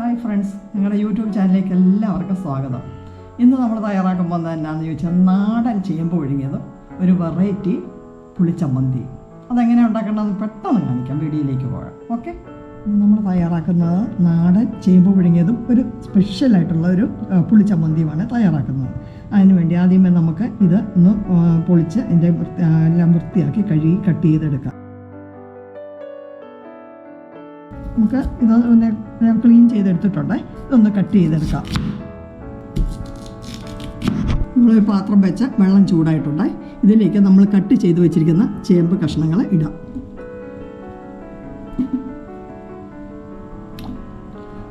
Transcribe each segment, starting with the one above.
Hi friends ഞങ്ങളുടെ YouTube ചാനലിലേക്ക് എല്ലാവർക്കും സ്വാഗതം. ഇന്ന് നമ്മൾ തയ്യാറാക്കാൻ പോകുന്നത് എന്നാന്ന് ചോദിച്ചാൽ നാടൻ ചേമ്പ് ഒഴുകിയതും ഒരു വെറൈറ്റി പുളിച്ചമ്മന്തി. അതെങ്ങനെ ഉണ്ടാക്കേണ്ടതെന്ന് പെട്ടെന്ന് കാണിക്കാം വീഡിയോയിലേക്ക് പോകാം. ഓക്കെ നമ്മൾ തയ്യാറാക്കുന്നത് നാടൻ ചേമ്പ് പുഴുങ്ങിയതും ഒരു സ്പെഷ്യലായിട്ടുള്ള ഒരു പുളിച്ചമ്മന്തിയുമാണ് തയ്യാറാക്കുന്നത്. അതിനുവേണ്ടി ആദ്യമേ നമുക്ക് ഇത് ഒന്ന് പൊളിച്ച് ഇതിന്റെ എല്ലാം വൃത്തിയാക്കി കഴുകി കട്ട് ചെയ്തെടുക്കാം. നമുക്ക് ഇത് പിന്നെ ഞാൻ ക്ലീൻ ചെയ്തെടുത്തിട്ടുണ്ട്. ഇതൊന്ന് കട്ട് ചെയ്തെടുക്കാം. നമ്മളൊരു പാത്രം വെച്ച് വെള്ളം ചൂടായിട്ടുണ്ട്. ഇതിലേക്ക് നമ്മൾ കട്ട് ചെയ്ത് വെച്ചിരിക്കുന്ന ചേമ്പ് കഷ്ണങ്ങൾ ഇടാം.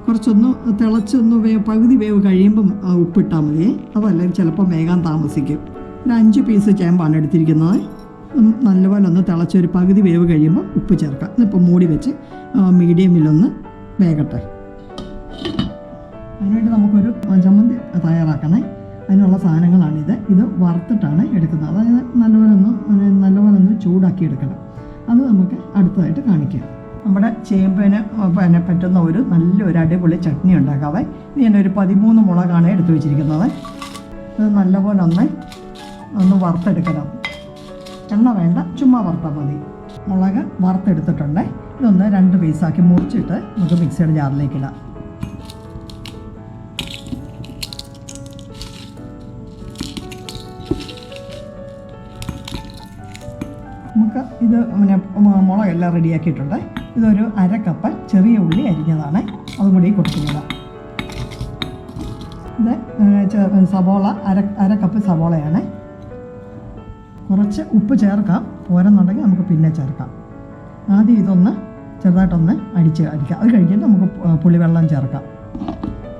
കുറച്ചൊന്ന് തിളച്ചൊന്ന് വേ പകുതി വേവ് കഴിയുമ്പം ഉപ്പിട്ടാൽ മതി. അതല്ലെങ്കിൽ ചിലപ്പോൾ വേഗം താമസിക്കും. ഒരു അഞ്ച് പീസ് ചേമ്പാണ് എടുത്തിരിക്കുന്നത്. നല്ലപോലെ ഒന്ന് തിളച്ചൊരു പകുതി വേവ് കഴിയുമ്പോൾ ഉപ്പ് ചേർക്കാം. ഇന്നിപ്പോൾ മൂടി വെച്ച് മീഡിയമിലൊന്ന് വേകട്ടെ. അതിനുവേണ്ടി നമുക്കൊരു ചമ്മന്തി തയ്യാറാക്കണേ. അതിനുള്ള സാധനങ്ങളാണിത്. ഇത് വറുത്തിട്ടാണ് എടുക്കുന്നത്. അതായത് നല്ലപോലെ ഒന്ന് നല്ലപോലെ ഒന്ന് ചൂടാക്കി എടുക്കണം. അത് നമുക്ക് അടുത്തതായിട്ട് കാണിക്കാം. നമ്മുടെ ചേമ്പിന് പിന്നെ പറ്റുന്ന ഒരു നല്ലൊരു അടിപൊളി ചട്നി ഉണ്ടാക്കാവേ. ഇത് ഞാൻ ഒരു പതിമൂന്ന് മുളകാണ് എടുത്തു വെച്ചിരിക്കുന്നത്. അത് നല്ലപോലെ ഒന്ന് ഒന്ന് വറുത്തെടുക്കണം. എണ്ണ വേണ്ട ചുമ്മാ വറുത്താൽ മതി. മുളക് വറുത്തെടുത്തിട്ടുണ്ട്. ഇതൊന്ന് രണ്ട് പീസാക്കി മുറിച്ചിട്ട് നമുക്ക് മിക്സിയുടെ ജാറിലേക്ക് ഇടാം. നമുക്ക് ഇത് പിന്നെ മുളകെല്ലാം റെഡിയാക്കിയിട്ടുണ്ട് ഇതൊരു അര കപ്പ് ചെറിയ ഉള്ളി അരിഞ്ഞതാണ്. അതും കൂടി കൊടുക്കുന്നത് ഇത് സവോള അര അര കപ്പ് സവോളയാണ്. കുറച്ച് ഉപ്പ് ചേർക്കാം. പോരെന്നുണ്ടെങ്കിൽ നമുക്ക് പിന്നെ ചേർക്കാം. ആദ്യം ഇതൊന്ന് ചെറുതായിട്ടൊന്ന് അടിച്ച് അടിക്കാം. അത് കഴിഞ്ഞിട്ട് നമുക്ക് പുളിവെള്ളം ചേർക്കാം.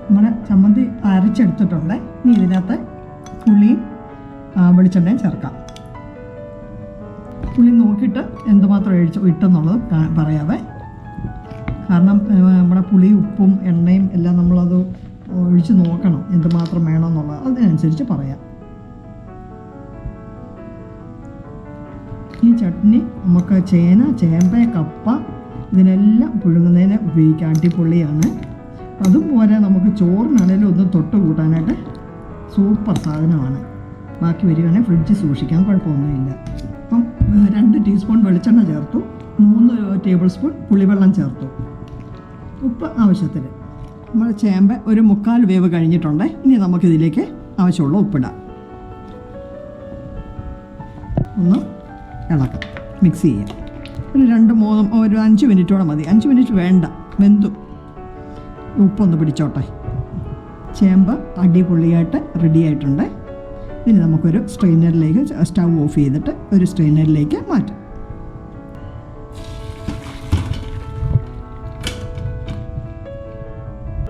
നമ്മുടെ ചമ്മന്തി അരച്ചെടുത്തിട്ടുണ്ട്. ഇനി ഇതിനകത്ത് പുളിയും വെളിച്ചെണ്ണയും ചേർക്കാം. പുളി നോക്കിയിട്ട് എന്തുമാത്രം ഒഴിച്ച് ഇട്ടെന്നുള്ളത് പറയാവേ. കാരണം നമ്മുടെ പുളി ഉപ്പും എണ്ണയും എല്ലാം നമ്മളത് ഒഴിച്ച് നോക്കണം എന്തുമാത്രം വേണമെന്നുള്ളത്. അതിനനുസരിച്ച് പറയാം. ഈ ചട്നി നമുക്ക് ചേന ചേമ്പ കപ്പ ഇതിനെല്ലാം പുഴുങ്ങുന്നതിന് ഉപയോഗിക്കാം അടിപൊളിയാണ്. അതും പോരെ നമുക്ക് ചോറിനാണേലും ഒന്ന് തൊട്ട് കൂട്ടാനായിട്ട് സൂപ്പർ സാധനമാണ്. ബാക്കി വരികയാണെങ്കിൽ ഫ്രിഡ്ജ് സൂക്ഷിക്കാൻ കുഴപ്പമൊന്നുമില്ല. അപ്പം രണ്ട് ടീസ്പൂൺ വെളിച്ചെണ്ണ ചേർത്തു. മൂന്ന് ടേബിൾ സ്പൂൺ പുളിവെള്ളം ചേർത്തു. ഉപ്പ് ആവശ്യത്തിന്. നമ്മൾ ചേമ്പ് ഒരു മുക്കാൽ വേവ് കഴിഞ്ഞിട്ടുണ്ട്. ഇനി നമുക്കിതിലേക്ക് ആവശ്യമുള്ള ഉപ്പിടാം. ഒന്ന് ഇളക്കാം. മിക്സ് ചെയ്യാം. ഒരു രണ്ട് മൂന്ന് ഒരു അഞ്ച് മിനിറ്റോടെ മതി. അഞ്ച് മിനിറ്റ് വേണ്ട. വെന്തു. ഉപ്പൊന്ന് പിടിച്ചോട്ടെ. ചേമ്പ് അടിപൊളിയായിട്ട് റെഡി ആയിട്ടുണ്ട്. ഇനി നമുക്കൊരു സ്ട്രെയിനറിലേക്ക് സ്റ്റവ് ഓഫ് ചെയ്തിട്ട് ഒരു സ്ട്രെയിനറിലേക്ക് മാറ്റാം.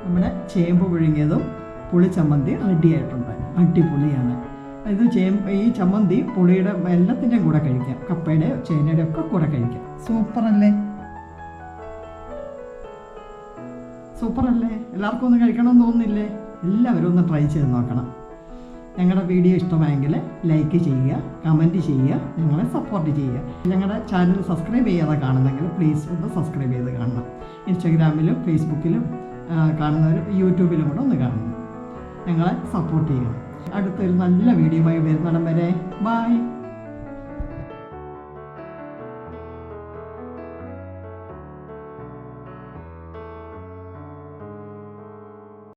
നമ്മുടെ ചേമ്പ് പുഴുങ്ങിയതും പുളിച്ചമ്മന്തി റെഡി ആയിട്ടുണ്ട്. അടിപൊളിയാണ്. ഇത് ചേമ്പ് ഈ ചമ്മന്തി പുളിയുടെ എല്ലാത്തിന്റെയും കൂടെ കഴിക്കാം. കപ്പയുടെ ചേനയുടെ ഒക്കെ കൂടെ കഴിക്കാം. സൂപ്പർ അല്ലേ സൂപ്പർ അല്ലേ എല്ലാവർക്കും ഒന്ന് കഴിക്കണമെന്ന് തോന്നുന്നില്ലേ? എല്ലാവരും ഒന്ന് ട്രൈ ചെയ്ത് നോക്കണം. ഞങ്ങളുടെ വീഡിയോ ഇഷ്ടമായെങ്കിൽ ലൈക്ക് ചെയ്യുക കമന്റ് ചെയ്യുക ഞങ്ങളെ സപ്പോർട്ട് ചെയ്യുക. ഞങ്ങളുടെ ചാനൽ സബ്സ്ക്രൈബ് ചെയ്യാതെ കാണുന്നെങ്കിൽ പ്ലീസ് ഒന്ന് സബ്സ്ക്രൈബ് ചെയ്ത് കാണണം. ഇൻസ്റ്റാഗ്രാമിലും ഫേസ്ബുക്കിലും കാണുന്നവരും യൂട്യൂബിലും കൂടെ ഒന്ന് കാണണം. ഞങ്ങളെ സപ്പോർട്ട് ചെയ്യണം. അടുത്തൊരു നല്ല വീഡിയോയുമായി വരുന്നിടം വരെ. ബായ്